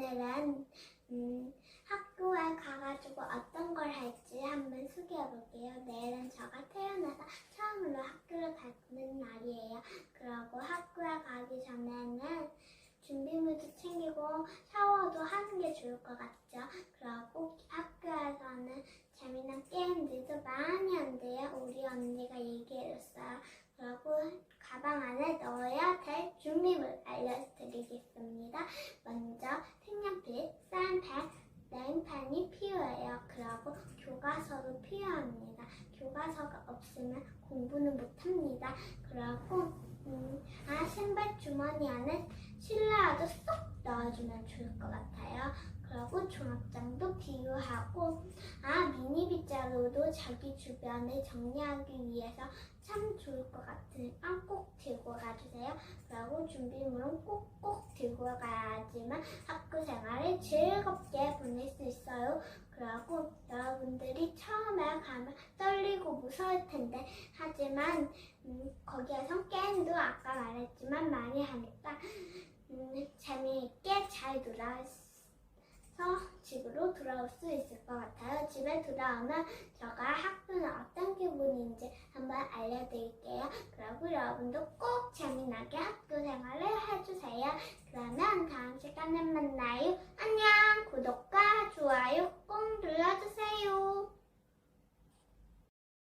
오늘은 음, 학교에 가가지고 어떤 걸 할지 한번 소개해 볼게요. 내일은 제가 태어나서 처음으로 학교를 가는 날이에요. 그리고 학교에 가기 전에는 준비물도 챙기고 샤워도 하는 게 좋을 것 같죠. 그리고 학교에서는 재미난 게임들도 많이 한대요. 우리 언니가 얘기해줬어요. 그리고 가방 안에 넣어야 될 준비물 알려드리겠습니다. 먼저 네임펜이 필요해요. 그리고 교과서도 필요합니다. 교과서가 없으면 공부는 못합니다. 그리고 음, 아 신발 주머니 안에 실내화도 쏙 넣어주면 좋을 것 같아요. 그리고 종합장도 필요하고 아 미니 빗자루도 자기 주변을 정리하기 위해서 참 좋을 것꼭 들고 가주세요. 그리고 준비물은 꼭꼭 들고 가야지만 학교 생활을 즐겁게 보낼 수 있어요. 그리고 여러분들이 처음에 가면 떨리고 무서울 텐데 하지만 음, 거기에서 게임도 아까 말했지만 많이 하니까 음, 재미있게 잘 놀아서 집으로 돌아올 수 있을 것 같아요. 집에 돌아오면 제가 학교는 어떤 기분인지 방법만 알려드릴게요. 그리고 여러분도 꼭 재미나게 학교 생활을 해주세요. 그러면 다음 시간에 만나요.